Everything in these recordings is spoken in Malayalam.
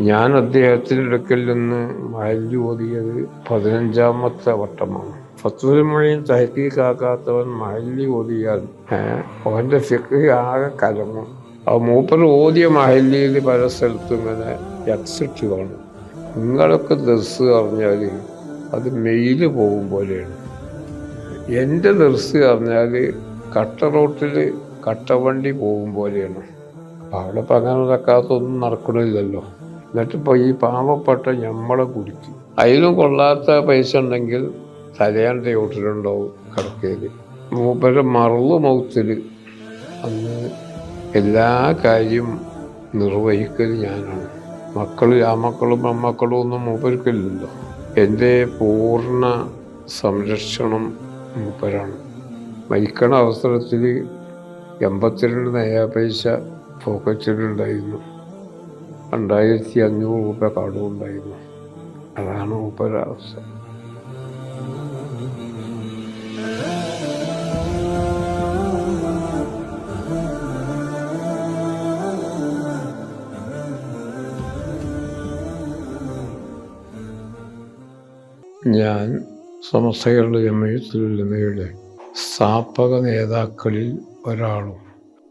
ഞാൻ അദ്ദേഹത്തിന്റെ അടുക്കൽ നിന്ന് മഹല്ലി ഓതിയത് പതിനഞ്ചാമത്തെ വട്ടമാണ്. ഫത്തുൽ മൊഴിയും തഹക്കീക്കാക്കാത്തവൻ മഹല്ലി ഓതിയാൽ അവന്റെ ഫിക്രി ആകെ കലങ്ങും. ആ മൂപ്പർ ഓതിയ മഹല്ലിയിൽ പല സ്ഥലത്തും ഇങ്ങനെ എക്സിറ്റ് കാണും. നിങ്ങളൊക്കെ ദർസ് പറഞ്ഞാൽ അത് മെയിൽ പോകും പോലെയാണ്. എന്റെ ദർസ് പറഞ്ഞാൽ കട്ട റോട്ടിൽ കട്ടവണ്ടി പോകും പോലെയാണ്. അവിടെ പകരം നടക്കാത്തൊന്നും നടക്കണില്ലല്ലോ. എന്നിട്ടിപ്പോൾ ഈ പാവപ്പെട്ട ഞമ്മളെ കുടിച്ച് അതിലും കൊള്ളാത്ത പൈസ ഉണ്ടെങ്കിൽ തലയാന്റെ ചോട്ടിലുണ്ടാവും കിടക്കയിൽ മൂപ്പരെ മറവ് മൗത്തിൽ അന്ന് എല്ലാ കാര്യം നിർവഹിക്കൽ ഞാനാണ്. മക്കൾ ആ മക്കളും അമ്മക്കളും ഒന്നും മൂപ്പർക്കില്ലല്ലോ. എന്റെ പൂർണ സംരക്ഷണം മൂപ്പരാണ്. മരിക്കണ അവസരത്തിൽ എൺപത്തിരണ്ട് നയാ പൈസ പോക്കറ്റിലുണ്ടായിരുന്നു. രണ്ടായിരത്തി അഞ്ഞൂറ് രൂപ കടവും ഉണ്ടായിരുന്നു. അതാണ് മൂപ്പരുടെ ഞാൻ ഞാൻ കേരള ജമയത്തുലമയുടെ സ്ഥാപക നേതാക്കളിൽ ഒരാളും.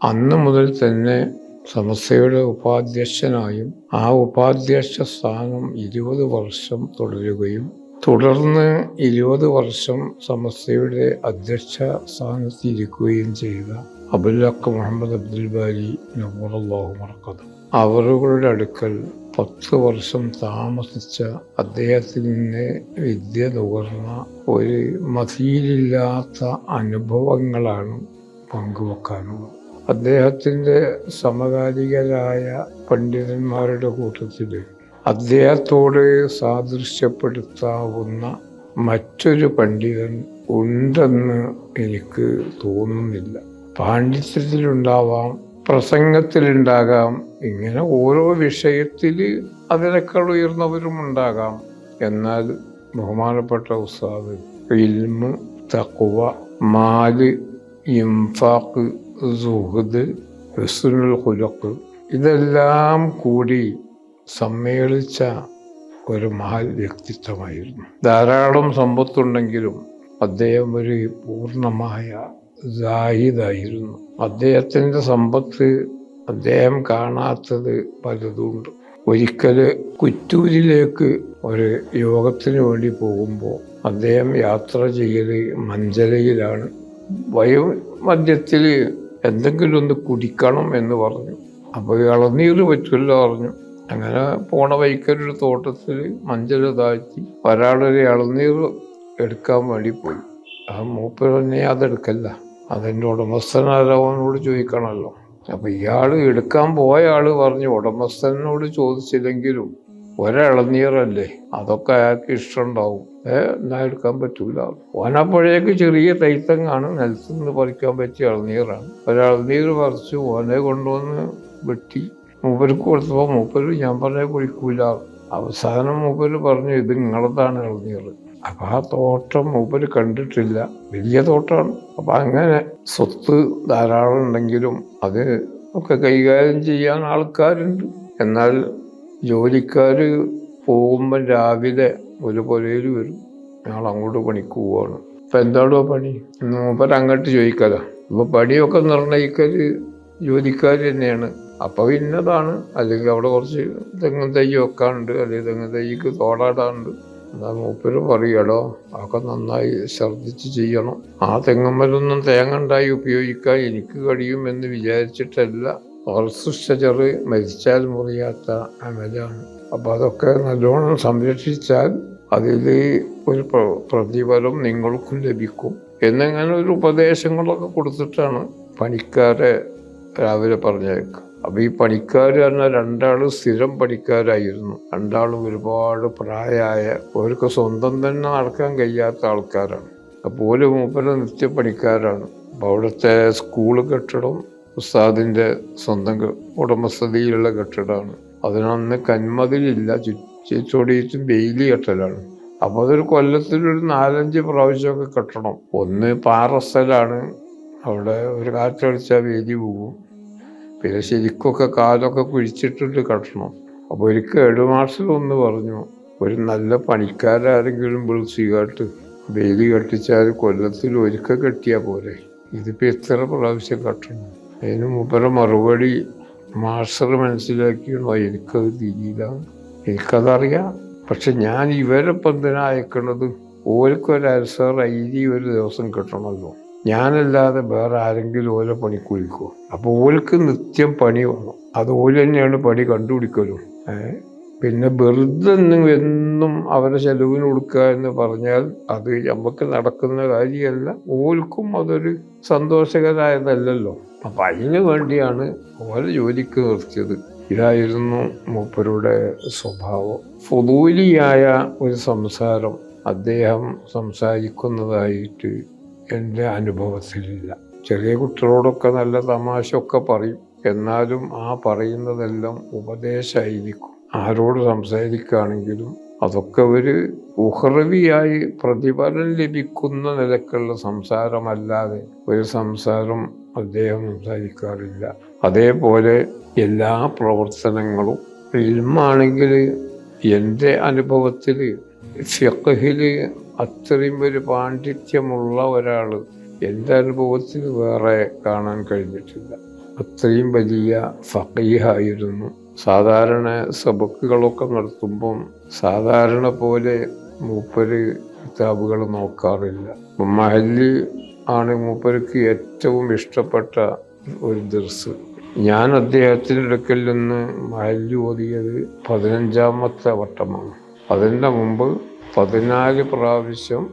അന്ന് മുതൽ തന്നെ സമസ്തയുടെ ഉപാധ്യക്ഷനായും ആ ഉപാധ്യക്ഷ സ്ഥാനം ഇരുപത് വർഷം തുടരുകയും തുടർന്ന് ഇരുപത് വർഷം സമസ്തയുടെ അധ്യക്ഷ സ്ഥാനത്ത് ഇരിക്കുകയും ചെയ്ത അബുല്ലക്ക് മുഹമ്മദ് അബ്ദുൽ ബാലി നബൂറല്ലാഹു മറക്കത് അവറുകളുടെ അടുക്കൽ പത്ത് വർഷം താമസിച്ച അദ്ദേഹത്തിന് വിദ്യ നുകർന്ന ഒരു മതിയിലില്ലാത്ത അനുഭവങ്ങളാണ് പങ്കുവെക്കാനുള്ളത്. അദ്ദേഹത്തിന്റെ സമകാലികരായ പണ്ഡിതന്മാരുടെ കൂട്ടത്തിൽ അദ്ദേഹത്തോട് സാദൃശ്യപ്പെടുത്താവുന്ന മറ്റൊരു പണ്ഡിതൻ ഉണ്ടെന്ന് എനിക്ക് തോന്നുന്നില്ല. പാണ്ഡിത്യത്തിലുണ്ടാവാം പ്രസംഗത്തിലുണ്ടാകാം ഇങ്ങനെ ഓരോ വിഷയത്തിൽ അതിനേക്കാൾ ഉയർന്നവരും ഉണ്ടാകാം. എന്നാൽ ബഹുമാനപ്പെട്ട ഉസ്താദ് ഇൽമ് തക്കുവ മാൽ ഇംഫാക്ക് സുഹൃദ് ഹുസ്നുൽ ഹുലക്ക് ഇതെല്ലാം കൂടി സമ്മേളിച്ച ഒരു മഹൽ വ്യക്തിത്വമായിരുന്നു. ധാരാളം സമ്പത്തുണ്ടെങ്കിലും അദ്ദേഹം ഒരു പൂർണമായ ജാഹിദായിരുന്നു. അദ്ദേഹത്തിന്റെ സമ്പത്ത് അദ്ദേഹം കാണാത്തത് പലതുണ്ട്. ഒരിക്കൽ കുറ്റൂരിലേക്ക് ഒരു യോഗത്തിന് വേണ്ടി പോകുമ്പോൾ അദ്ദേഹം യാത്ര ചെയ്യൽ മഞ്ചലയിലാണ്. വയോമധ്യത്തിൽ എന്തെങ്കിലും ഒന്ന് കുടിക്കണം എന്ന് പറഞ്ഞു. അപ്പോൾ ഇളനീർ പറ്റില്ല പറഞ്ഞു അങ്ങനെ പോണ വൈക്കൊരു തോട്ടത്തിൽ മഞ്ചൽ താഴ്ത്തി ഒരാളൊരു ഇളനീർ എടുക്കാൻ വേണ്ടി പോയി. ആ മൂപ്പർ തന്നെ അതെടുക്കല്ല. അതെന്റെ ഉടമസ്ഥനാരവനോട് ചോദിക്കണമല്ലോ അപ്പോൾ ഇയാൾ എടുക്കാൻ പോയ ആൾ പറഞ്ഞു ഉടമസ്ഥനോട് ചോദിച്ചില്ലെങ്കിലും ഒരിളനീറല്ലേ? അതൊക്കെ അയാൾക്ക് ഇഷ്ടമുണ്ടാവും ഏ എന്നാ എടുക്കാൻ പറ്റൂല. ഓനപ്പോഴേക്ക് ചെറിയ തൈത്തങ്ങാണ് നിലത്ത് നിന്ന് പറിക്കാൻ പറ്റിയ ഇളനീറാണ് ഒരളനീർ പറിച്ച് ഓനെ കൊണ്ടുവന്ന് വെട്ടി. മൂപ്പർക്ക് കൊടുത്തപ്പോൾ മൂപ്പര് ഞാൻ പറഞ്ഞ കുഴിക്കൂല. അവസാനം മൂപ്പര് പറഞ്ഞു ഇത് നിങ്ങളതാണ് ഇളനീർ അപ്പൊ ആ തോട്ടം മൂപ്പര് കണ്ടിട്ടില്ല. വലിയ തോട്ടമാണ് അപ്പൊ അങ്ങനെ സ്വത്ത് ധാരാളം ഉണ്ടെങ്കിലും അത് ഒക്കെ കൈകാര്യം ചെയ്യാൻ ആൾക്കാരുണ്ട്. എന്നാൽ ജോലിക്കാർ പോകുമ്പോൾ രാവിലെ ഒരു പുലയിൽ വരും. ഞങ്ങൾ അങ്ങോട്ട് പണിക്ക് പോവാണ്. ഇപ്പം എന്താണോ പണി? മൂപ്പര് അങ്ങോട്ട് ചോദിക്കല ഇപ്പം പണിയൊക്കെ നിർണയിക്കൽ ജോലിക്കാർ തന്നെയാണ്. അപ്പോൾ ഇന്നതാണ് അല്ലെങ്കിൽ അവിടെ കുറച്ച് തെങ്ങും തൈ വെക്കാനുണ്ട് അല്ലെങ്കിൽ തെങ്ങും തൈക്ക് തോടാടാനുണ്ട് എന്നാൽ മൂപ്പര് പറയടോ. അതൊക്കെ നന്നായി ശ്രദ്ധിച്ച് ചെയ്യണം. ആ തെങ്ങമ്മലൊന്നും തേങ്ങ ഉണ്ടായി ഉപയോഗിക്കാൻ എനിക്ക് കഴിയുമെന്ന് വിചാരിച്ചിട്ടല്ല ഓർസുഷജറ് മരിച്ചാൽ മുറിയാത്ത അമലാണ് അപ്പോൾ അതൊക്കെ നല്ലോണം സംരക്ഷിച്ചാൽ അതിൽ ഒരു പ്ര- പ്രതിഫലം നിങ്ങൾക്കും ലഭിക്കും. എന്നിങ്ങനെ ഒരു ഉപദേശങ്ങളൊക്കെ കൊടുത്തിട്ടാണ് പണിക്കാരെ രാവിലെ പറഞ്ഞേക്കുക അപ്പോൾ ഈ പണിക്കാർ പറഞ്ഞാൽ രണ്ടാൾ സ്ഥിരം പണിക്കാരായിരുന്നു. രണ്ടാളും ഒരുപാട് പ്രായമായ അവർക്ക് സ്വന്തം തന്നെ നടക്കാൻ കഴിയാത്ത ആൾക്കാരാണ്. അപ്പോൾ ഒരു നിത്യ പണിക്കാരാണ് അപ്പോൾ അവിടുത്തെ സ്കൂൾ കെട്ടിടം ഉസ്താദിന്റെ സ്വന്തം ഉടമസ്ഥതയിലുള്ള കെട്ടിടമാണ്. അതിനന്ന് കന്മതിലില്ല ചുറ്റോടിയിട്ടും ബെയിലി കെട്ടലാണ്. അപ്പോൾ അതൊരു കൊല്ലത്തിലൊരു നാലഞ്ച് പ്രാവശ്യമൊക്കെ കെട്ടണം. ഒന്ന് പാറസ്ഥലാണ്. അവിടെ ഒരു കാറ്റടിച്ചാൽ വേലി പോകും. പിന്നെ ശരിക്കൊക്കെ കാലൊക്കെ കുഴിച്ചിട്ടിട്ട് കെട്ടണം. അപ്പോൾ ഒരിക്കൽ ഹെഡ്മാസ്റ്റർ ഒന്ന് പറഞ്ഞു ഒരു നല്ല പണിക്കാരാരെങ്കിലും വിളിച്ചുകാട്ട്. വേലി കെട്ടിച്ചാൽ കൊല്ലത്തിൽ ഒരുക്ക കെട്ടിയാൽ പോലെ ഇതിപ്പോൾ എത്ര പ്രാവശ്യം കെട്ടണം? അതിന് മുപ്പര മറുപടി മാസ്റ്റർ മനസ്സിലാക്കിയണോ എനിക്കത് തിരിയില്ല. എനിക്കതറിയാം. പക്ഷെ ഞാൻ ഇവരൊപ്പം എന്തിനാ അയക്കണത് അരസർ ഐതി ഒരു ദിവസം കിട്ടണമല്ലോ. ഞാനല്ലാതെ വേറെ ആരെങ്കിലും ഓല പണിക്ക് വിളിക്കുമോ അപ്പോൾ ഓൽക്ക് നിത്യം പണി വേണം. അത് ഓല തന്നെയാണ് പണി കണ്ടുപിടിക്കലും. ഏഹ്? പിന്നെ വെറുതെ എന്നും അവരെ ചെലവിന് കൊടുക്കുക എന്ന് പറഞ്ഞാൽ അത് നമുക്ക് നടക്കുന്ന കാര്യമല്ല. ഓൽക്കും അതൊരു സന്തോഷകരമായതല്ലല്ലോ. അപ്പം അതിന് വേണ്ടിയാണ് ഓരോ ജോലിക്ക് നിർത്തിയത്. ഇതായിരുന്നു മൂപ്പരുടെ സ്വഭാവം. ഫുദൂലിയായ ഒരു സംസാരം അദ്ദേഹം സംസാരിക്കുന്നതായിട്ട് എന്റെ അനുഭവത്തിലില്ല. ചെറിയ കുട്ടികളോടൊക്കെ നല്ല തമാശയൊക്കെ പറയും. എന്നാലും ആ പറയുന്നതെല്ലാം ഉപദേശമായിരിക്കും. ആരോട് സംസാരിക്കുകയാണെങ്കിലും അതൊക്കെ ഒരു ഉഹറവിയായി പ്രതിഫലം ലഭിക്കുന്ന നിലക്കുള്ള സംസാരമല്ലാതെ ഒരു സംസാരം അദ്ദേഹം സംസാരിക്കാറില്ല. അതേപോലെ എല്ലാ പ്രവർത്തനങ്ങളും ഫിൽമാണെങ്കിൽ എന്റെ അനുഭവത്തിൽ ഫിഖഹിൽ അത്രയും ഒരു പാണ്ഡിത്യമുള്ള ഒരാൾ എന്റെ അനുഭവത്തിൽ വേറെ കാണാൻ കഴിഞ്ഞിട്ടില്ല. അത്രയും വലിയ ഫക്കീഹായിരുന്നു സാധാരണ സബക്കുകളൊക്കെ നടത്തുമ്പം സാധാരണ പോലെ മൂപ്പര് കിതാബുകൾ നോക്കാറില്ല. മഹല്ലി ആണ് മൂപ്പർക്ക് ഏറ്റവും ഇഷ്ടപ്പെട്ട ഒരു ദർസ്. ഞാൻ അദ്ദേഹത്തിന്റെ അടുക്കൽ നിന്ന് മഹല്ലി ഓതിയത് പതിനഞ്ചാമത്തെ വട്ടമാണ്. അതിന്റെ മുമ്പ് പതിനാല് പ്രാവശ്യം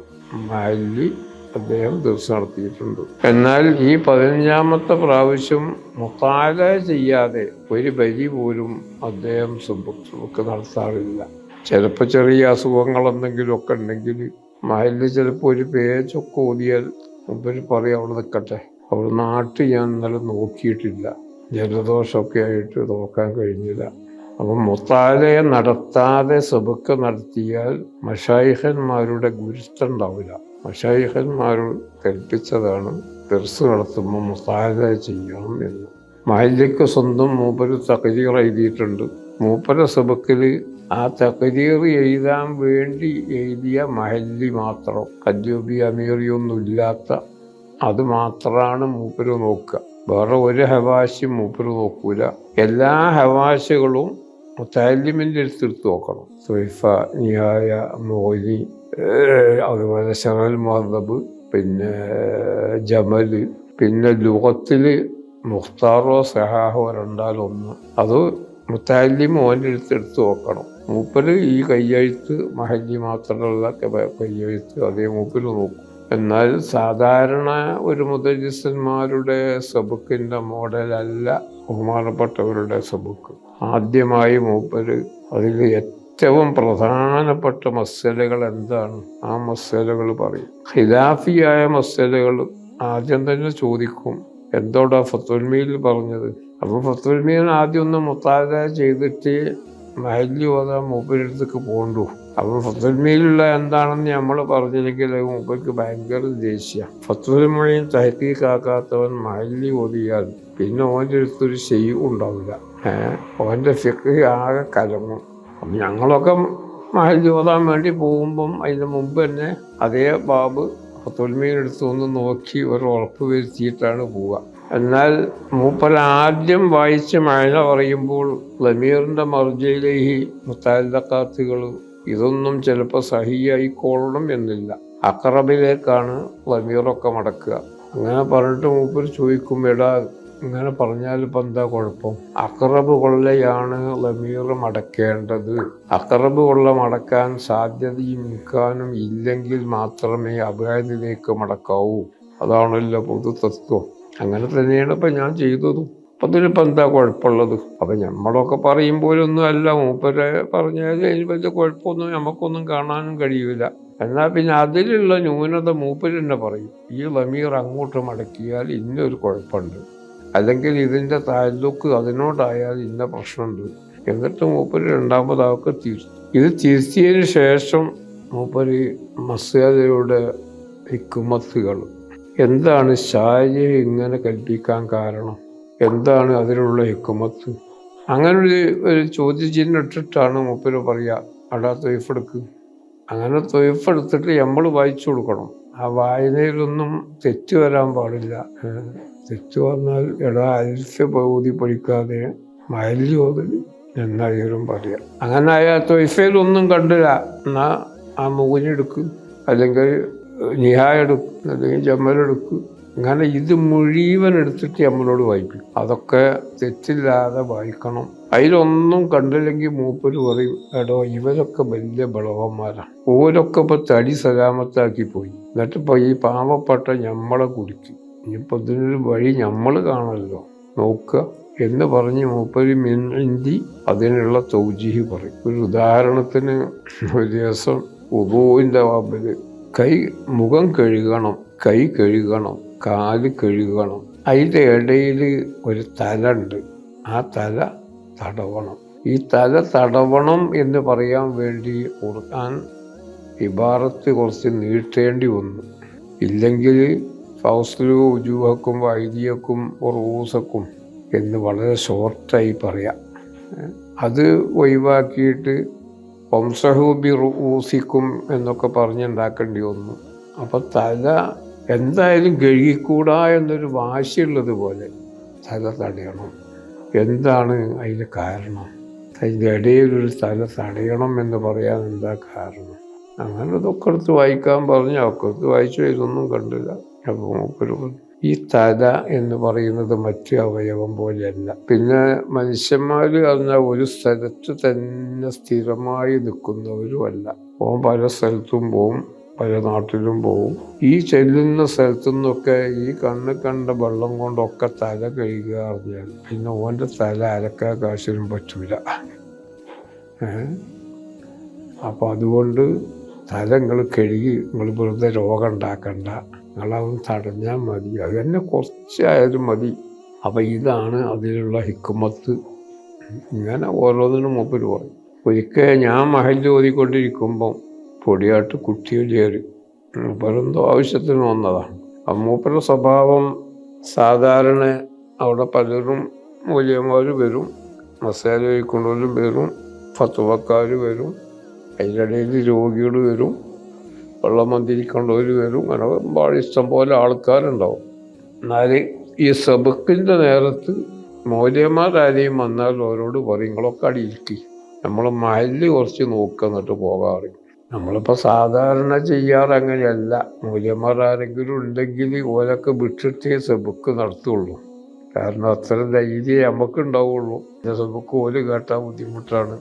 മഹല്ലി അദ്ദേഹം ദിവസം നടത്തിയിട്ടുണ്ട് എന്നാൽ ഈ പതിനഞ്ചാമത്തെ പ്രാവശ്യം മുത്താല ചെയ്യാതെ ഒരു ബലി പോലും അദ്ദേഹം സുബുക്ക് നടത്താറില്ല. ചിലപ്പോൾ ചെറിയ അസുഖങ്ങൾ എന്തെങ്കിലുമൊക്കെ ഉണ്ടെങ്കിൽ മഹലിൽ ചിലപ്പോൾ ഒരു പേജൊക്കെ ഓതിയാൽ മുമ്പിൽ പറയും അവിടെ നിൽക്കട്ടെ. അവിടെ നാട്ടിൽ ഞാൻ ഇന്നലെ നോക്കിയിട്ടില്ല. ജലദോഷമൊക്കെ ആയിട്ട് നോക്കാൻ കഴിഞ്ഞില്ല. അപ്പം മുത്താലയെ നടത്താതെ സബക്ക് നടത്തിയാൽ മഷായിഹന്മാരുടെ ഗുരുത്വം മഷായിഹന്മാരോട് കൽപ്പിച്ചതാണ് ദർസ് നടത്തുമ്പോൾ മുത്താല ചെയ്യണം എന്ന്. മാലിക്ക് സ്വന്തം മൂപ്പര് തകരീർ എഴുതിയിട്ടുണ്ട്. മൂപ്പര സബക്കിൽ ആ തകരീർ എഴുതാൻ വേണ്ടി എഴുതിയ മഹല്ലി മാത്രം കല്യൂബി അമീറിയൊന്നും ഇല്ലാത്ത അത് മാത്രമാണ് മൂപ്പര് നോക്കുക. വേറെ ഒരു ഹവാശി മൂപ്പര് നോക്കൂല. എല്ലാ ഹവാശികളും മുത്താലിമിന്റെ അടുത്തെടുത്ത് നോക്കണം. സുഹൈഫ നിഹായ മോലി അതുപോലെ ഷറൽ മുഹബ് പിന്നെ ജമൽ പിന്നെ ലുഹത്തിൽ മുഖ്താറോ സഹാഹോ രണ്ടാലൊന്ന്. അത് മുത്താലിം ഓന്റെ അടുത്ത് എടുത്ത് നോക്കണം മൂപ്പര് ഈ കയ്യെഴുത്ത് മഹല്ലി മാത്രമുള്ള കയ്യെഴുത്ത് അതേ മൂപ്പര് നോക്കും. എന്നാൽ സാധാരണ ഒരു മുദരിസന്മാരുടെ സബുക്കിന്റെ മോഡലല്ല ബഹുമാനപ്പെട്ടവരുടെ സബുക്ക്. ആദ്യമായി മൂപ്പര് അതിൽ പ്രധാനപ്പെട്ട മസലകൾ എന്താണ്? ആ മസലകൾ പറയും. ഖിലാഫിയായ മസലകൾ ആദ്യം തന്നെ ചോദിക്കും. എന്തോടാ ഫത്തുൽമീൽ പറഞ്ഞത്? അപ്പോൾ ഫത്തുൽമീൻ ആദ്യം ഒന്ന് മുത്താല ചെയ്തിട്ട് മഹല്ലി ഓതാൻ മൂപ്പരടുത്തേക്ക് പോകണ്ടു അപ്പോൾ ഫത്തുൽമീലുള്ള എന്താണെന്ന് നമ്മൾ പറഞ്ഞില്ലെങ്കിൽ മൂപ്പയ്ക്ക് ഭയങ്കര ദേഷ്യ. ഫത്തുൽമൊഴിയും തഹക്കീക്കാക്കാത്തവൻ മഹല്ലി ഓതിയാൽ പിന്നെ ഓന്റെ അടുത്തൊരു ചെയ്യും ഉണ്ടാവില്ല. ഏഹ്? ഓന്റെ ഫിക്ക് ആകെ കലങ്ങും. ഞങ്ങളൊക്കെ മഹല്ലി ഓതാൻ വേണ്ടി പോകുമ്പം അതിന് മുമ്പ് തന്നെ അതേ ബാബ് ഫത്തുൽമീനെടുത്ത് ഒന്ന് നോക്കി ഒരു ഉറപ്പ് വരുത്തിയിട്ടാണ് പോവുക. എന്നാൽ മൂപ്പൻ ആദ്യം വായിച്ച മഴ പറയുമ്പോൾ ലമീറിന്റെ മർജയിലേഹി മുത്താലക്കാത്തുകൾ ഇതൊന്നും ചിലപ്പോൾ സഹിയായിക്കോളണം എന്നില്ല. അക്രബിലേക്കാണ് ലമീറൊക്കെ മടക്കുക. അങ്ങനെ പറഞ്ഞിട്ട് മൂപ്പർ ചോദിക്കും എടാ ഇങ്ങനെ പറഞ്ഞാൽ ഇപ്പം എന്താ കുഴപ്പം? അക്രബ് കൊള്ളയാണ് ലമീർ മടക്കേണ്ടത്. അക്രബ് കൊള്ള മടക്കാൻ സാധ്യതയും നിൽക്കാനും ഇല്ലെങ്കിൽ മാത്രമേ അബാദിലേക്ക് മടക്കാവൂ. അതാണല്ലോ പൊതു തത്വം അങ്ങനെ തന്നെയാണ് ഇപ്പം ഞാൻ ചെയ്തതും. അപ്പം ഇതിലിപ്പോൾ എന്താ കുഴപ്പമുള്ളത്? അപ്പം നമ്മളൊക്കെ പറയുമ്പോഴൊന്നും അല്ല. മൂപ്പരെ പറഞ്ഞാൽ അതിന് വലിയ കുഴപ്പമൊന്നും നമുക്കൊന്നും കാണാനും കഴിയില്ല എന്നാൽ പിന്നെ അതിലുള്ള ന്യൂനത മൂപ്പര് തന്നെ പറയും. ഈ ലമീർ അങ്ങോട്ട് മടക്കിയാൽ ഇന്നൊരു കുഴപ്പമുണ്ട്. അല്ലെങ്കിൽ ഇതിന്റെ താലൂക്ക് അതിനോടായാൽ ഇന്ന പ്രശ്നമുണ്ട്. എന്നിട്ട് മൂപ്പര് രണ്ടാമതാവൊക്കെ തിരിച്ചു. ഇത് തിരുത്തിയതിന് ശേഷം മൂപ്പര് മസ്യാദയുടെ ഹിക്കുമത്തുകൾ എന്താണ് ഷായെ ഇങ്ങനെ കൽപ്പിക്കാൻ കാരണം? എന്താണ് അതിനുള്ള ഹിക്കുമത്ത് അങ്ങനെ ഒരു ഒരു ചോദ്യചിഹ്നം ഇട്ടിട്ടാണ് മൂപ്പര് പറയുക അവിടെ തൊയ്ഫെടുക്ക് അങ്ങനെ തൊയ്ഫെടുത്തിട്ട് നമ്മൾ വായിച്ചു കൊടുക്കണം. ആ വായനയിലൊന്നും തെറ്റ് വരാൻ പാടില്ല. തെറ്റ് വന്നാൽ എടാ അരിച്ച് പകുതി പഠിക്കാതെ മയലി ഓതൽ എന്നായാലും പറയാം. അങ്ങനെ അയാൾ തൊയ്ഫയിലൊന്നും കണ്ടില്ല. എന്നാ ആ മൂനെടുക്ക് അല്ലെങ്കിൽ നിഹായ എടുക്കും അല്ലെങ്കിൽ ജമ്മലെടുക്കും അങ്ങനെ ഇത് മുഴുവൻ എടുത്തിട്ട് നമ്മളോട് വായിക്കും. അതൊക്കെ തെറ്റില്ലാതെ വായിക്കണം. അതിലൊന്നും കണ്ടില്ലെങ്കിൽ മൂപ്പര് പറയും എടോ ഇവരൊക്കെ വലിയ ബളവന്മാരാണ് ഓരൊക്കെ ഇപ്പൊ തടി സലാമത്താക്കി പോയി. എന്നിട്ടിപ്പോ ഈ പാവപ്പെട്ട ഞമ്മളെ കുടിക്കും ഇനിയിപ്പോ ഇതിനൊരു വഴി നമ്മൾ കാണല്ലോ നോക്കുക. എന്ന് പറഞ്ഞ് മൂപ്പര് മിന്നി അതിനുള്ള തൗജീഹി പറയും. ഒരു ഉദാഹരണത്തിന് ഒരു ദിവസം ഉബുവിന്റെ വാബിൽ കൈ മുഖം കഴുകണം കൈ കഴുകണം കാൽ കഴുകണം. അതിന്റെ ഇടയിൽ ഒരു തല ഉണ്ട് ആ തല തടവണം. ഈ തല തടവണം എന്ന് പറയാൻ വേണ്ടി ഖുർആൻ ഇബാറത്ത് കുറച്ച് നീട്ടേണ്ടി വന്നു. ഇല്ലെങ്കിൽ ഫൗസ്ലു ഉജൂഹക്കും വൈദിയക്കും റൂസക്കും എന്ന് വളരെ ഷോർട്ടായി പറയാം. അത് ഒഴിവാക്കിയിട്ട് വംസഹൂബി റൂസിക്കും എന്നൊക്കെ പറഞ്ഞുണ്ടാക്കേണ്ടി വന്നു. അപ്പോൾ തല എന്തായാലും കഴുകിക്കൂടാ എന്നൊരു വാശിയുള്ളത് പോലെ തല തടയണം. എന്താണ് അതിന് കാരണം? അതിന്റെ ഇടയിലൊരു തല തടയണം എന്ന് പറയാൻ എന്താ കാരണം? അങ്ങനെ ഇതൊക്കെ എടുത്ത് വായിക്കാൻ പറഞ്ഞു. ഒക്കെ വായിച്ചു ഇതൊന്നും കണ്ടില്ല. ഈ തല എന്ന് പറയുന്നത് മറ്റു അവയവം പോലെയല്ല. പിന്നെ മനുഷ്യന്മാർ അന്ന് ഒരു സ്ഥലത്ത് തന്നെ സ്ഥിരമായി നിൽക്കുന്നവരുമല്ല ഓൻ പല സ്ഥലത്തും പോവും പല നാട്ടിലും പോവും. ഈ ചെല്ലുന്ന സ്ഥലത്തു നിന്നൊക്കെ ഈ കണ്ണ് കണ്ട വെള്ളം കൊണ്ടൊക്കെ തല കഴുകുക അറിഞ്ഞാൽ പിന്നെ ഓന്റെ തല അരക്കാൻ കാശിനും പറ്റൂല. അപ്പം അതുകൊണ്ട് തല നിങ്ങൾ കഴുകി നിങ്ങൾ വെറുതെ രോഗം ഉണ്ടാക്കണ്ട. നിങ്ങളതൊന്ന് തടഞ്ഞാൽ മതി. അത് തന്നെ കുറച്ചായാലും മതി. അപ്പം ഇതാണ് അതിലുള്ള ഹിക്കുമത്ത് ഇങ്ങനെ ഓരോന്നിനും മൂപ്പര് പറയും ഒരിക്കൽ ഞാൻ മഹൽ ചോദിക്കൊണ്ടിരിക്കുമ്പം പൊടിയാട്ട് കുട്ടിയിൽ ചേരും മൂപ്പരെന്തോ ആവശ്യത്തിന് വന്നതാണ്. അപ്പം മൂപ്പരുടെ സ്വഭാവം സാധാരണ അവിടെ പലരും മൂല്യന്മാർ വരും. മസാല കഴിക്കുന്നവരും വരും. ഫത്തുവക്കാർ വരും. അതിന്റെ ഇടയിൽ രോഗികൾ വരും. വെള്ളം ഒരു വരും അങ്ങനെ ഒരുപാട് ഇഷ്ടം പോലെ ആൾക്കാരുണ്ടാവും. എന്നാൽ ഈ സബക്കിന്റെ നേരത്ത് മൗര്യന്മാരാരെയും വന്നാൽ അവരോട് പറയും നിങ്ങളൊക്കെ അടിയിരിക്കി നമ്മൾ മല്ല് കുറച്ച് നോക്കുക എന്നിട്ട് പോകാറ്. നമ്മളിപ്പോൾ സാധാരണ ചെയ്യാറ് അങ്ങനെയല്ല മൂല്യന്മാർ ആരെങ്കിലും ഉണ്ടെങ്കിൽ ഓരൊക്കെ വിട്ടിട്ടേ സബക്ക് നടത്തുള്ളൂ. കാരണം അത്ര ധൈര്യം നമുക്ക് ഉണ്ടാവുള്ളൂ സബക്ക് ഓൽ കേട്ടാൽ ബുദ്ധിമുട്ടാണ്.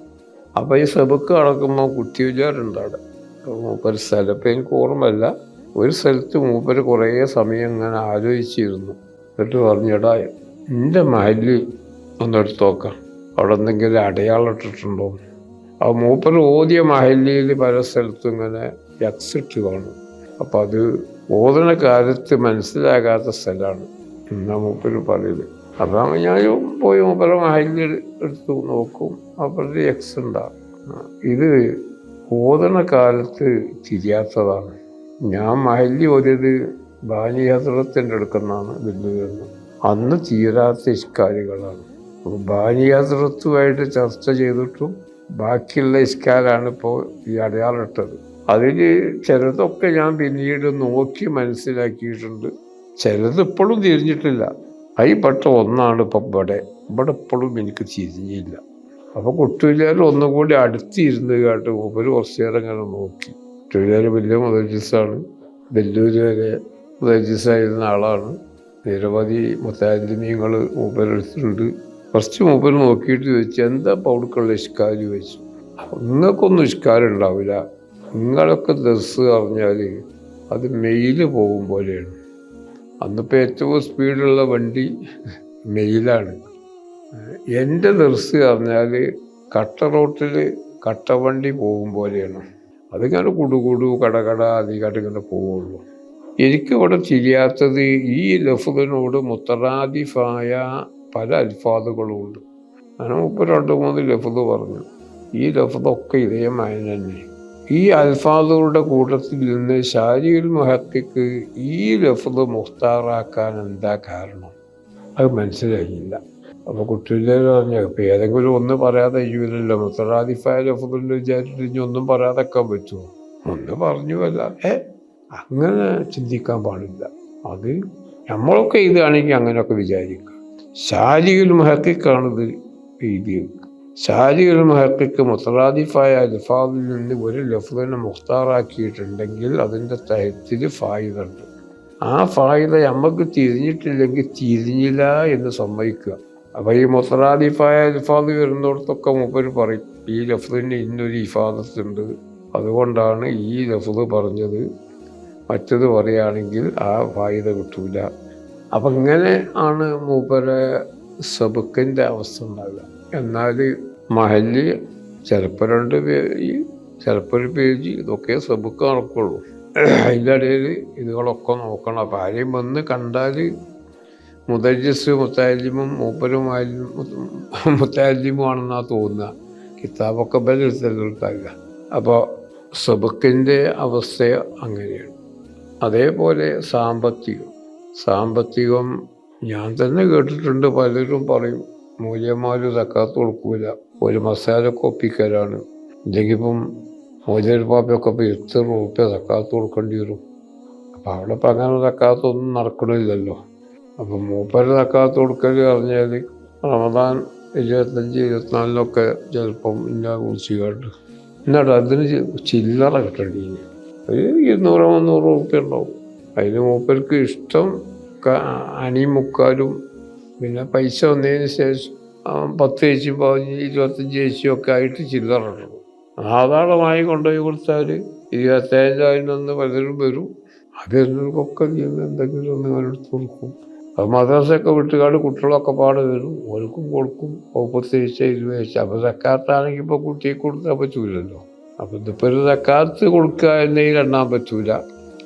അപ്പോൾ ഈ സബക്ക് നടക്കുമ്പോൾ കുത്തിവിചാരുണ്ട് അവിടെ. മൂപ്പര് സ്ഥലം ഇപ്പം എനിക്ക് ഓർമ്മയില്ല. ഒരു സ്ഥലത്ത് മൂപ്പർ കുറേ സമയം ഇങ്ങനെ ആലോചിച്ചിരുന്നു. എന്നിട്ട് പറഞ്ഞിടാ എന്റെ മഹൽ ഒന്നെടുത്ത് നോക്കാം. അവിടെ എന്തെങ്കിലും അടയാളം ഇട്ടിട്ടുണ്ടോ? ആ മൂപ്പർ ഓതിയ മഹല്ലിയിൽ പല സ്ഥലത്തും ഇങ്ങനെ എക്സിറ്റ് കാണും. അപ്പം അത് ഓതണ കാലത്ത് മനസ്സിലാകാത്ത സ്ഥലമാണ് എന്നാ മൂപ്പര് പറയുന്നത് അപ്പം ഞാൻ പോയി മൂപ്പര മഹല്ലിൽ എടുത്തു നോക്കും. അപ്പോഴത്തെ എക്സ് ഉണ്ടാകും ഇത് ഓതണ കാലത്ത് തിരിയാത്തതാണ്. ഞാൻ മഹല്ലി ഓതിയത് ബാനിയാത്രത്തിന്റെ അടുക്കുന്നാണ് ബിന്ദുവെന്ന് അന്ന് തീരാത്ത ഇഷ്കാരികളാണ്. അപ്പോൾ ബാനിയാത്രത്തുമായിട്ട് ചർച്ച ചെയ്തിട്ടും ബാക്കിയുള്ള ഇഷ്കാരാണ് ഇപ്പോൾ ഈ അടയാളിട്ടത് അതിൽ ചിലതൊക്കെ ഞാൻ പിന്നീട് നോക്കി മനസ്സിലാക്കിയിട്ടുണ്ട്. ചിലത് ഇപ്പോഴും തിരിഞ്ഞിട്ടില്ല. അതിൽ പെട്ട ഒന്നാണ് ഇപ്പം ഇവിടെ. ഇവിടെ ഇപ്പോഴും എനിക്ക് തിരിഞ്ഞില്ല. അപ്പോൾ കുട്ടൂലാർ ഒന്നും കൂടി അടുത്തിരുന്ന് കേട്ട് ഒരു കുറച്ച് നേരം ഇങ്ങനെ നോക്കി. കുട്ടൂലാർ വലിയ മുതജിസാണ് ബെല്ലൂര് വരെ മുതജിസായിരുന്ന ആളാണ്. നിരവധി മുത്താലിമീങ്ങൾ മൂപ്പരെടുത്തിട്ടുണ്ട് കുറച്ച് മൂപ്പർ നോക്കിയിട്ട് ചോദിച്ചു എന്താ പൗടുക്കുള്ള ഇഷ്കാര്? ചോദിച്ചു. നിങ്ങൾക്കൊന്നും ഇഷ്കാരം ഉണ്ടാവില്ല. നിങ്ങളൊക്കെ ഡ്രസ്സ് പറഞ്ഞാൽ അത് മെയിൽ പോകും പോലെയാണ്. അന്നിപ്പോൾ ഏറ്റവും സ്പീഡുള്ള വണ്ടി മെയിലാണ്. എന്റെ ഡ്രസ്സ് പറഞ്ഞാൽ കട്ട റോട്ടിൽ കട്ടവണ്ടി പോകും പോലെയാണ്. അതിങ്ങനെ കുടുകുടു കടകട അധികമായിട്ട് ഇങ്ങനെ പോവുള്ളൂ. എനിക്കിവിടെ തിരിയാത്തത് ഈ ലഫുദിനോട് മുത്തറാദിഫായ പല അൽഫാദുകളുമുണ്ട് അങ്ങനെ മുപ്പത് രണ്ട് മൂന്ന് ലഫുദ് പറഞ്ഞു. ഈ ലഫുദൊക്കെ ഇതേ മയൻ തന്നെ. ഈ അൽഫാദുകളുടെ കൂട്ടത്തിൽ നിന്ന് ഷാരിയുൽ മുഹക്കിക്ക് ഈ ലഫുദ് മുഖ്താറാക്കാൻ എന്താ കാരണം? അത് മനസ്സിലായില്ല. അപ്പോൾ കുട്ടിയില്ലേ പറഞ്ഞു ഇപ്പം ഏതെങ്കിലും ഒന്ന് പറയാതെ കഴിയൂലല്ലോ മുത്തറാദിഫായാലും ലഫുദിൽ വിചാരിച്ചിട്ട് ഇനി ഒന്നും പറയാതെക്കാൻ പറ്റുമോ? ഒന്ന് പറഞ്ഞു അല്ല ഏ അങ്ങനെ ചിന്തിക്കാൻ പാടില്ല. അത് നമ്മളൊക്കെ എഴുതുകയാണെങ്കിൽ അങ്ങനെയൊക്കെ വിചാരിക്കുക. ഷാരികൾ മഹക്കിക്കാണിത് എഴുതിയത് ഷാരികൾ മഹക്കിക്ക് മുത്തറാദിഫായ അൽഫാദിൽ നിന്ന് ഒരു ലഫ്ദിനെ മുഖ്താറാക്കിയിട്ടുണ്ടെങ്കിൽ അതിന്റെ തഹത്തിൽ ഫായിദുണ്ട് ആ ഫായിദ നമുക്ക് തിരിഞ്ഞിട്ടില്ലെങ്കിൽ തിരിഞ്ഞില്ല എന്ന് സമ്മതിക്കുക. അപ്പോൾ ഈ മുസറാദിഫായ അൽഫാദ് വരുന്നിടത്തൊക്കെ മൂപ്പർ പറയും ഈ ലഫ്ദിന് ഇന്നൊരു ഇഫാദത്തുണ്ട് അതുകൊണ്ടാണ് ഈ ലഫ്ദ് പറഞ്ഞത്. മറ്റത് പറയുകയാണെങ്കിൽ ആ ഫായിദ കിട്ടൂല. അപ്പം ഇങ്ങനെ ആണ് മൂപ്പരെ സബുക്കിന്റെ അവസ്ഥ ഉണ്ടാകുക എന്നാൽ മഹൽ ചിലപ്പോൾ രണ്ട് പേജ് ചിലപ്പോൾ ഒരു പേജ് ഇതൊക്കെ സബുക്ക് നടക്കുള്ളൂ. അതിന്റെ ഇടയിൽ ഇതുകളൊക്കെ നോക്കണം. അപ്പം ആരെയും വന്ന് കണ്ടാൽ മുതജിസ് മുത്താലിമും മൂപ്പരും മുത്താലിമുമാണെന്നാണ് തോന്നുക. കിതാബൊക്കെ ബലെടുത്തുണ്ടാകുക അപ്പോൾ സബുക്കിന്റെ അവസ്ഥ അങ്ങനെയാണ്. അതേപോലെ സാമ്പത്തികം. സാമ്പത്തികം ഞാൻ തന്നെ കേട്ടിട്ടുണ്ട്. പലരും പറയും മൂല്യന്മാർ തക്കാത്ത കൊടുക്കൂല. ഒരു മസാല ഒപ്പിക്കലാണ് ഇല്ലെങ്കിൽ ഇപ്പം മൂല്യർ പാപ്പയൊക്കെ ഇപ്പം എത്ര റുപ്യ തക്കാത്ത കൊടുക്കേണ്ടി വരും? അപ്പം അവിടെ ഇപ്പം അങ്ങനെ തക്കാത്തൊന്നും നടക്കണില്ലല്ലോ. അപ്പം മൂപ്പര് തക്കാത്ത കൊടുക്കൽ പറഞ്ഞാൽ റമദാൻ ഇരുപത്തഞ്ച് ഇരുപത്തിനാലിനൊക്കെ ചിലപ്പം ഇന്ന കുറിച്ച് കേട്ട് എന്നിട്ട് അതിന് ചില്ലറ കിട്ടേണ്ടി ഒരു ഇരുന്നൂറ് മുന്നൂറ് റുപ്യ ഉണ്ടാവും. അതിന് മൂപ്പർക്ക് ഇഷ്ടം അണിയും മുക്കാലും പിന്നെ പൈസ വന്നതിന് ശേഷം പത്ത് ചേച്ചി പതിനഞ്ച് ഇരുപത്തഞ്ച് ചേച്ചിയും ഒക്കെ ആയിട്ട് ചില്ലറ ഇടും ആധാരമായി കൊണ്ടുപോയി കൊടുത്താൽ ഇരുപത്തേഴായിരം നിന്ന് പലരും വരും. അതിനൊക്കെ എന്തെങ്കിലും ഒന്ന് അവരെടുത്ത് കൊടുക്കും. അത് മദ്രസയൊക്കെ വിട്ടുകാട് കുട്ടികളൊക്കെ പാടെ വരും. ഓർക്കും കൊടുക്കും. തിരിച്ച് ഇരുപത് പൈസ അപ്പോൾ സക്കാത്താണെങ്കിൽ ഇപ്പോൾ കുട്ടിയെ കൊടുക്കാൻ പറ്റൂലല്ലോ. അപ്പം ഇതിപ്പോൾ ഒരു സക്കാർത്ത് കൊടുക്കുക എന്നതിൽ എണ്ണാൻ പറ്റൂല.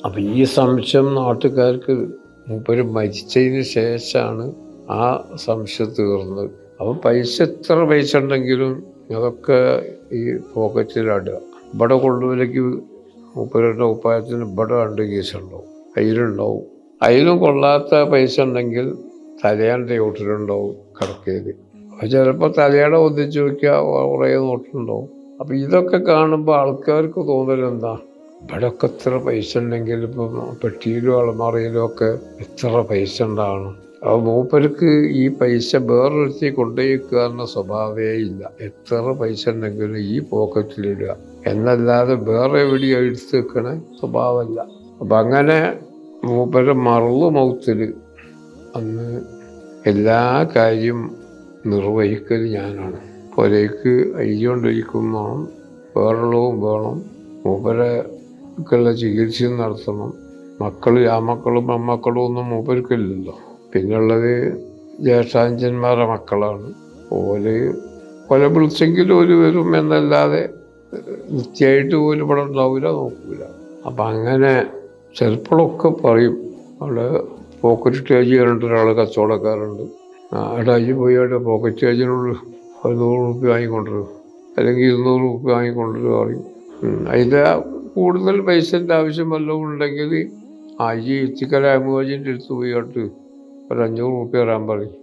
അപ്പം ഈ സംശയം നാട്ടുകാർക്ക് മൂപ്പര് മരിച്ചതിന് ശേഷമാണ് ആ സംശയം തീർന്നത്. അപ്പം പൈസ എത്ര പൈസ ഉണ്ടെങ്കിലും അതൊക്കെ ഈ പോക്കറ്റിലിടുക ഇവിടെ കൊണ്ടുപോലേക്ക് മൂപ്പരുടെ ഉപ്പായത്തിന് ഇവിടെ രണ്ട് കേസുണ്ടാവും. അതിലുണ്ടാവും അതിലും കൊള്ളാത്ത പൈസ ഉണ്ടെങ്കിൽ തലയാന്റെ ചോട്ടിലുണ്ടാവും കിടക്കയിൽ അപ്പോൾ ചിലപ്പോൾ തലയുടെ ഒന്നിച്ച് നോക്കിയാൽ കുറേ നോട്ടുണ്ടാവും അപ്പോൾ ഇതൊക്കെ കാണുമ്പോൾ ആൾക്കാർക്ക് തോന്നലെന്താ ഇവിടെയൊക്കെ എത്ര പൈസ ഉണ്ടെങ്കിൽ ഇപ്പം പെട്ടിയിലും അളമാറയിലും ഒക്കെ എത്ര പൈസ ഉണ്ടാവണം. അപ്പോൾ മൂപ്പർക്ക് ഈ പൈസ വേറൊരുത്തി കൊണ്ടുപോയിക്കുക എന്ന സ്വഭാവമേ ഇല്ല. എത്ര പൈസ ഉണ്ടെങ്കിലും ഈ പോക്കറ്റിലിടുക. എന്നല്ലാതെ വേറെ എവിടെയും എടുത്ത് വെക്കണ? സ്വഭാവമല്ല അപ്പം അങ്ങനെ മൂപ്പര് മറു മൗത്തിൽ അന്ന് എല്ലാ കാര്യം നിർവഹിക്കൽ ഞാനാണ്. ഒരേക്ക് അയ്യോണ്ടിരിക്കും വേണം വേറുള്ളവും വേണം. മൂപ്പരക്കുള്ള ചികിത്സയും നടത്തണം. മക്കൾ ആ മക്കളും അമ്മക്കളും ഒന്നും മൂപ്പർക്കില്ലല്ലോ. പിന്നുള്ളത് ജ്യേഷ്ഠാഞ്ചന്മാരുടെ മക്കളാണ്. ഓര് കൊല വിളിച്ചെങ്കിലും ഒരു വരും എന്നല്ലാതെ നിത്യമായിട്ട് പോലും ഇവിടെ ഉണ്ടാവില്ല നോക്കൂല. അപ്പം അങ്ങനെ ചിലപ്പോഴൊക്കെ പറയും അവിടെ പോക്കറ്റ് സ്റ്റേജ് കണ്ടിട്ട് ഒരാൾ കച്ചവടക്കാരുണ്ട് അവിടെ അടാജി പോയി അവിടെ പോക്കറ്റ് സ്റ്റേജിനുള്ള പതിനൂറ് നൂറ് റുപ്യ വാങ്ങിക്കൊണ്ടിരും അല്ലെങ്കിൽ ഇരുന്നൂറ് റുപ്യ വാങ്ങിക്കൊണ്ടിരും പറയും. അതിന്റെ കൂടുതൽ പൈസന്റെ ആവശ്യം വല്ലതും ഉണ്ടെങ്കിൽ ആ ഈ ആംബുലൻസിന്റെ അടുത്ത് അടുത്ത് പോയിട്ട് ഒരു അഞ്ഞൂറ് റുപ്യ തരാൻ പറയും.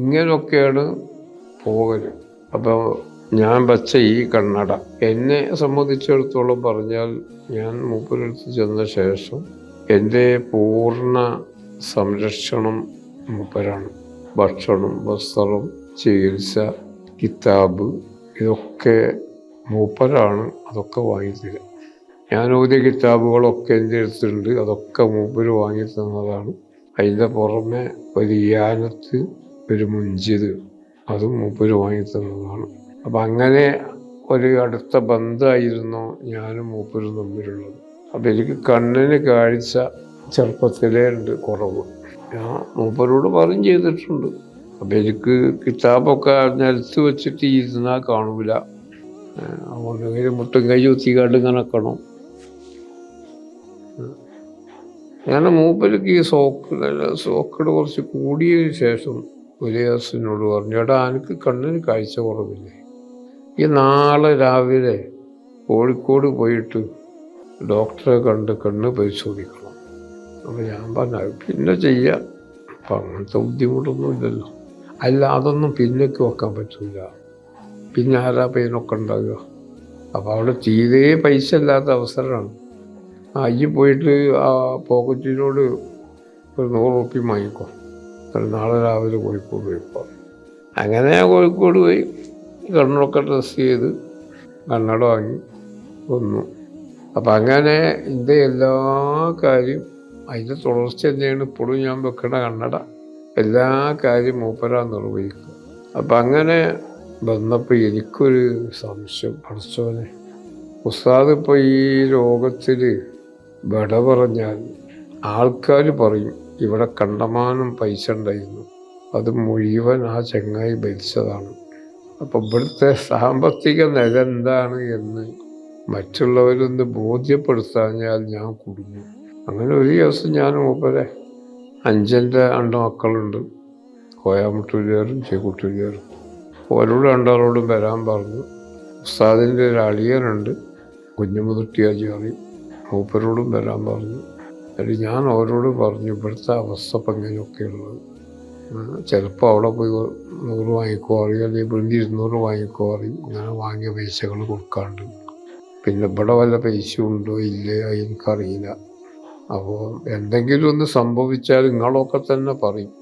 ഇങ്ങനെയൊക്കെയാണ് പോകൽ അപ്പോൾ ഞാൻ വച്ച ഈ കണ്ണട. എന്നെ സംബന്ധിച്ചിടത്തോളം പറഞ്ഞാൽ ഞാൻ മൂപ്പരടുത്ത് ചെന്ന ശേഷം എന്റെ പൂർണ സംരക്ഷണം മൂപ്പരാണ്. ഭക്ഷണം വസ്ത്രം ചികിത്സ കിതാബ് ഇതൊക്കെ മൂപ്പരാണ് അതൊക്കെ വാങ്ങിത്തരിക ഞാൻ ഓതിയ കിതാബുകളൊക്കെ എന്റെ അടുത്തുണ്ട് അതൊക്കെ മൂപ്പര് വാങ്ങി തന്നതാണ് അതിന്റെ പുറമെ ഒരു യാനത്ത് ഒരു മുഞ്ചിത് അതും മൂപ്പര് വാങ്ങി തന്നതാണ് അപ്പം അങ്ങനെ ഒരു അടുത്ത ബന്ധമായിരുന്നു ഞാനും മൂപ്പരും തമ്മിലുള്ളത്. അപ്പം എനിക്ക് കണ്ണിന് കാഴ്ച ചെറുപ്പത്തിലേ ഉണ്ട് കുറവ്. ഞാൻ മൂപ്പരോട് പറയും ചെയ്തിട്ടുണ്ട്. അപ്പം എനിക്ക് കിതാബൊക്കെ നിലത്ത് വെച്ചിട്ട് ഇരുന്നാൽ കാണൂല. അതുകൊണ്ട് മുട്ടും കൈ കുത്തിക്കാണ്ട് ഇങ്ങനെ നിൽക്കണം ഞാൻ മൂപ്പർക്ക് ഈ സോക്ക് സോക്കട് കുറച്ച് കൂടിയതിന് ശേഷം ഉലയാസിനോട് പറഞ്ഞു എടാ എനിക്ക് കണ്ണിന് കാഴ്ച കുറവില്ലേ? ഈ നാളെ രാവിലെ കോഴിക്കോട് പോയിട്ട് ഡോക്ടറെ കണ്ട് കണ്ണ് പരിശോധിക്കണം. അപ്പോൾ ഞാൻ പറഞ്ഞു പിന്നെ ചെയ്യാം. അപ്പം അങ്ങനത്തെ ബുദ്ധിമുട്ടൊന്നും ഇല്ലല്ലോ അല്ല അതൊന്നും പിന്നേക്ക് വെക്കാൻ പറ്റില്ല പിന്നെ ആരാ പേനൊക്കെ ഉണ്ടാകുക അപ്പോൾ അവിടെ തീരെ പൈസ ഇല്ലാത്ത അവസരമാണ്. ആ അയ്യ പോയിട്ട് ആ പോക്കറ്റിനോട് ഒരു നൂറ് റുപ്യ വാങ്ങിക്കോ. നാളെ രാവിലെ കോഴിക്കോട് പോയിപ്പോൾ അങ്ങനെ കോഴിക്കോട് പോയി. കണ്ണൊക്കെ ഡ്രസ് ചെയ്ത് കണ്ണട വാങ്ങി വന്നു അപ്പം അങ്ങനെ ഇതിന്റെ എല്ലാ കാര്യം അതിന്റെ തുടർച്ച തന്നെയാണ് ഇപ്പോഴും ഞാൻ വെക്കണ കണ്ണട. എല്ലാ കാര്യം മൂപ്പരാ നിർവഹിക്കുക. അപ്പം അങ്ങനെ വന്നപ്പോൾ എനിക്കൊരു സംശയം. പഠിച്ചോനെ ഉസ്താദ് ഇപ്പോൾ ഈ ലോകത്തിൽ വിട പറഞ്ഞാൽ ആൾക്കാർ പറയും ഇവിടെ കണ്ടമാനം പൈസ ഉണ്ടായിരുന്നു. അത് മുഴുവൻ ആ ചങ്ങായി ഭരിച്ചതാണ്. അപ്പം ഇവിടുത്തെ സാമ്പത്തിക നില എന്താണ് എന്ന് മറ്റുള്ളവരൊന്ന് ബോധ്യപ്പെടുത്താഞ്ഞാൽ ഞാൻ കുടുങ്ങും. അങ്ങനെ ഒരു ദിവസം ഞാൻ മൂപ്പരെ അഞ്ചന്റെ രണ്ട് മക്കളുണ്ട്. കോയാമുട്ടൂരിയാറും ചേക്കുട്ടൂരിയാറും ഓരോട് രണ്ടാളോടും വരാൻ പറഞ്ഞു. ഉസ്താദിന്റെ ഒരു അളിയനുണ്ട് കുഞ്ഞുമുതുട്ടിയാജി പറയും മൂപ്പരോടും വരാൻ പറഞ്ഞു. എന്നിട്ട് ഞാൻ അവരോട് പറഞ്ഞു ഇവിടുത്തെ അവസ്ഥ ഇപ്പം ഇങ്ങനെയൊക്കെയുള്ളത് ചിലപ്പോൾ അവിടെ പോയി നൂറ് വാങ്ങിക്കോ അറിയും അല്ലെങ്കിൽ ഇവിടുന്ന് ഇരുന്നൂറ് വാങ്ങിക്കോ അറിയും അങ്ങനെ വാങ്ങിയ പൈസകൾ കൊടുക്കാണ്ട് പിന്നെ ഇവിടെ വല്ല പൈസ ഉണ്ടോ ഇല്ലേ എനിക്കറിയില്ല. അപ്പോൾ എന്തെങ്കിലും ഒന്ന് സംഭവിച്ചാൽ നിങ്ങളൊക്കെ തന്നെ പറയും.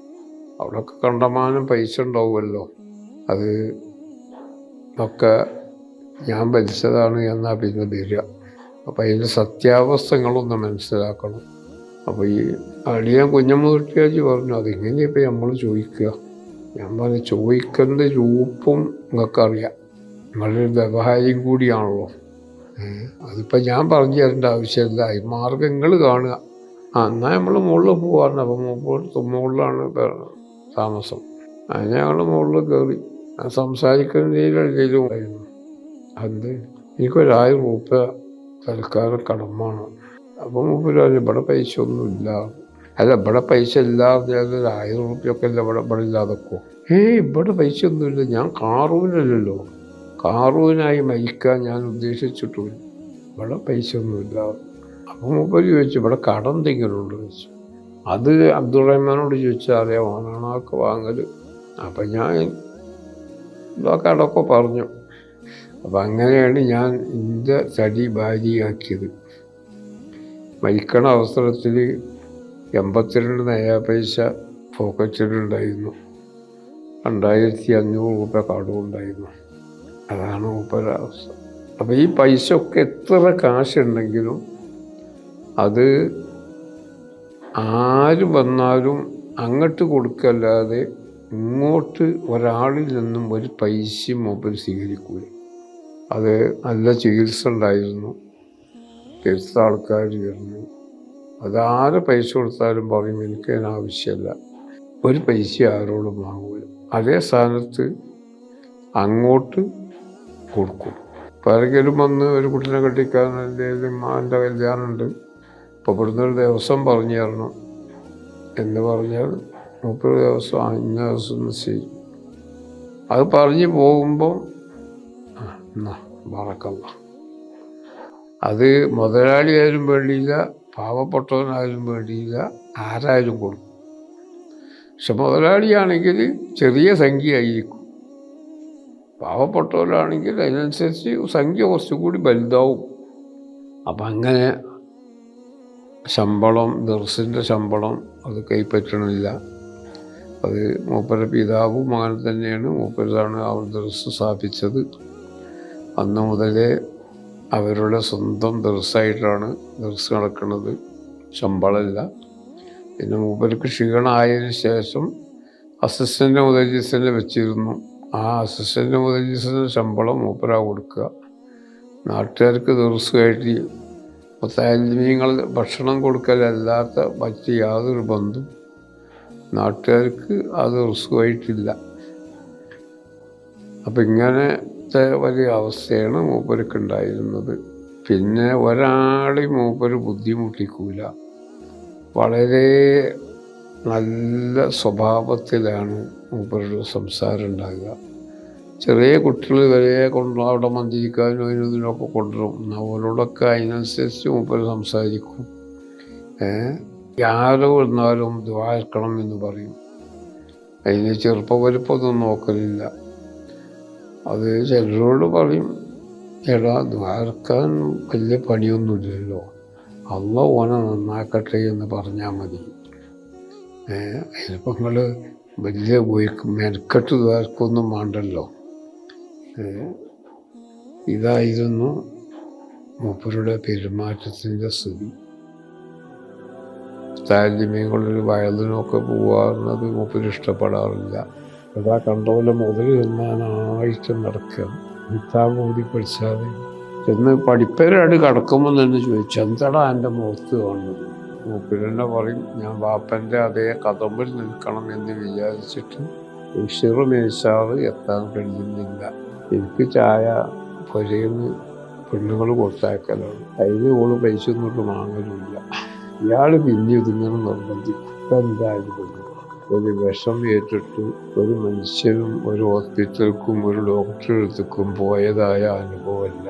അവിടെയൊക്കെ കണ്ടമാനം പൈസ ഉണ്ടാവുമല്ലോ. അത് ഒക്കെ ഞാൻ ഭരിച്ചതാണ് എന്നാൽ പിന്നെ വരിക. അപ്പം അതിന്റെ സത്യാവസ്ഥകളൊന്ന് മനസ്സിലാക്കണം. അപ്പോൾ ഈ അടിയാൻ കുഞ്ഞമ്മൂർത്തിയാജി പറഞ്ഞു അതിങ്ങനെ ഇപ്പം നമ്മൾ ചോദിക്കുക. ഞാൻ പറഞ്ഞു ചോദിക്കുന്ന രൂപം നിങ്ങൾക്കറിയാം നിങ്ങളൊരു വ്യവഹാരം കൂടിയാണല്ലോ. അതിപ്പോൾ ഞാൻ പറഞ്ഞു തരേണ്ട ആവശ്യമില്ല. ഈ മാർഗങ്ങൾ കാണുക. ആ എന്നാൽ നമ്മൾ മുകളിൽ പോകാറുണ്ട് അപ്പം മുകളിൽ മുകളിലാണ് താമസം. അതിന് ഞങ്ങൾ മുകളിൽ കയറി സംസാരിക്കുന്നതിലും ഉണ്ടായിരുന്നു അത് എനിക്കൊരായിരം രൂപ തൽക്കാലം കടമാണ് അപ്പം മൂപ്പര് ഇവിടെ പൈസ ഒന്നുമില്ല അല്ല ഇവിടെ പൈസ ഇല്ലാതെ ഒരു ആയിരം റുപ്യൊക്കെ അല്ല ഇവിടെ ഇവിടെ ഇല്ലാതൊക്കെ. ഏയ് ഇവിടെ പൈസ ഒന്നുമില്ല ഞാൻ കാറൂനല്ലല്ലോ. കാറൂനായി മരിക്കാൻ ഞാൻ ഉദ്ദേശിച്ചിട്ടില്ല ഇവിടെ പൈസ ഒന്നുമില്ല അപ്പം മൂപ്പര് ചോദിച്ചു ഇവിടെ കടം എന്തെങ്കിലും ഉണ്ടോ? ചോദിച്ചു. അത് അബ്ദുറഹ്മാനോട് ചോദിച്ചാൽ അറിയാം ഓണാണൊക്കെ വാങ്ങൽ അപ്പം ഞാൻ ഇതാ കടമൊക്കെ പറഞ്ഞു. അപ്പം അങ്ങനെയാണ് ഞാൻ എന്റെ തടി ഭാര്യയാക്കിയത്. മരിക്കണ അവസരത്തിൽ എൺപത്തിരണ്ട് നയാ പൈസ പോക്കറ്റിലുണ്ടായിരുന്നു. രണ്ടായിരത്തി അഞ്ഞൂറ് രൂപ കടവും ഉണ്ടായിരുന്നു അതാണ് മൂപ്പര അവസ്ഥ അപ്പോൾ ഈ പൈസ ഒക്കെ എത്ര കാശുണ്ടെങ്കിലും അത് ആര് വന്നാലും അങ്ങോട്ട് കൊടുക്കല്ലാതെ ഇങ്ങോട്ട് ഒരാളിൽ നിന്നും ഒരു പൈസയും മൂപ്പർ സ്വീകരിക്കൂല. അത് നല്ല ചികിത്സ ഉണ്ടായിരുന്നു. തീർച്ച ആൾക്കാർ വരുന്നു. അതാരെ പൈസ കൊടുത്താലും പറയും എനിക്ക് ആവശ്യമില്ല. ഒരു പൈസ ആരോടും വാങ്ങൂല. അതേ സ്ഥാനത്ത് അങ്ങോട്ട് കൊടുക്കും. ഇപ്പം ആരെങ്കിലും വന്ന് ഒരു കുട്ടീനെ കെട്ടിക്കാൻ അല്ലെങ്കിൽ മാന്റെ കല്യാണമുണ്ട് അപ്പോൾ ഇവിടുന്ന് ഒരു ദിവസം പറഞ്ഞു തരണം. എന്ന് പറഞ്ഞാൽ മുപ്പത് ദിവസം അഞ്ച് ദിവസം ശരി. അത് പറഞ്ഞു പോകുമ്പോൾ എന്നാ വറക്കല്ല അത് മുതലാളിയായാലും വേണ്ടിയില്ല പാവപ്പെട്ടവനായാലും വേണ്ടിയില്ല ആരായാലും കൊടുക്കും പക്ഷെ മുതലാളിയാണെങ്കിൽ ചെറിയ സംഖ്യ ആയിരിക്കും പാവപ്പെട്ടവരാണെങ്കിൽ അതിനനുസരിച്ച് സംഖ്യ കുറച്ചുകൂടി വലുതാവും. അപ്പം അങ്ങനെ ശമ്പളം ദർസിന്റെ ശമ്പളം അത് കൈപ്പറ്റണില്ല. അത് മൂപ്പര പിതാവും മകൻ തന്നെയാണ്. മൂപ്പരതാണ് ആ ദർസ് സ്ഥാപിച്ചത്. അന്ന് മുതലേ അവരുടെ സ്വന്തം ദിവസമായിട്ടാണ് ദിവസം നടക്കുന്നത്. ശമ്പളമില്ല. പിന്നെ മൂപ്പർക്ക് ക്ഷീണമായതിനു ശേഷം അസിസ്റ്റന്റ് മുതലീസിനെ വെച്ചിരുന്നു. ആ അസിസ്റ്റന്റ് മുതജീസിന് ശമ്പളം മൂപ്പരാ കൊടുക്കുക. നാട്ടുകാർക്ക് ദിവസമായിട്ട് മുത്താലിമീങ്ങൾ ഭക്ഷണം കൊടുക്കലല്ലാത്ത മറ്റ് യാതൊരു ബന്ധം നാട്ടുകാർക്ക് അത് റിസ്കുമായിട്ടില്ല അപ്പം ഇങ്ങനത്തെ വലിയ അവസ്ഥയാണ് മൂപ്പർക്ക് ഉണ്ടായിരുന്നത് പിന്നെ ഒരാളി മൂപ്പര് ബുദ്ധിമുട്ടിക്കൂല. വളരെ നല്ല സ്വഭാവത്തിലാണ് മൂപ്പരുടെ സംസാരം ഉണ്ടാകുക ചെറിയ കുട്ടികൾ വരെ കൊണ്ട് അവിടെ മന്ദിരിക്കാനും അതിനും ഇതിനൊക്കെ കൊണ്ടുവരും. അവരോടൊക്കെ അതിനനുസരിച്ച് മൂപ്പർ സംസാരിക്കും. ആരോ വന്നാലും ദ്വാരക്കണം എന്ന് പറയും. അതിന് ചെറുപ്പം വലുപ്പമൊന്നും നോക്കലില്ല. അത് ചിലരോട് പറയും എടാ ദ്വാരക്കാൻ വലിയ പണിയൊന്നുമില്ലല്ലോ. അള്ള ഓനെ നന്നാക്കട്ടെ എന്ന് പറഞ്ഞാൽ മതി. ചിലപ്പോൾ നിങ്ങൾ വലിയ മെനക്കെട്ട് ദ്വാരക്കൊന്നും വേണ്ടല്ലോ. ഇതായിരുന്നു മൂപ്പരുടെ പെരുമാറ്റത്തിന്റെ സ്ഥിതി. താരതമ്യങ്ങളൊരു വയലിനൊക്കെ പോകാറുള്ളത് മൂപ്പര് ഇഷ്ടപ്പെടാറില്ല. അതാ കണ്ട മുതൽ തിന്നാനായിട്ട് നടക്കുക. കിതാബ് കൂടി പഠിച്ചാതെ. ചെന്ന് പഠിപ്പേരായിട്ട് കിടക്കുമ്പോൾ തന്നെ ചോദിച്ചു എന്താടാ എന്റെ മുഖത്ത് കാണുന്നത്? മൂപ്പിലെന്നെ പറയും ഞാൻ വാപ്പന്റെ അതേ കഥമ്പിൽ നിൽക്കണം എന്ന് വിചാരിച്ചിട്ട് ഉഷിറ് മേശാറ് എത്താൻ കഴിയുന്നില്ല എനിക്ക് ചായ പുരയുന്ന പെണ്ണുങ്ങൾ കൊടുത്തയക്കലാണ്. അതിന് ഓൾ പൈസ ഒന്നും വാങ്ങലുമില്ല. ഇയാൾ പിന്നെ ഇതിങ്ങനെ നിർബന്ധിക്കും. എന്തായാലും ഒരു വിഷം ഏറ്റിട്ട് ഒരു മനുഷ്യനും ഒരു ഹോസ്പിറ്റൽക്കും ഒരു ഡോക്ടറെ അടുത്തേക്കും പോയതായ അനുഭവമില്ല.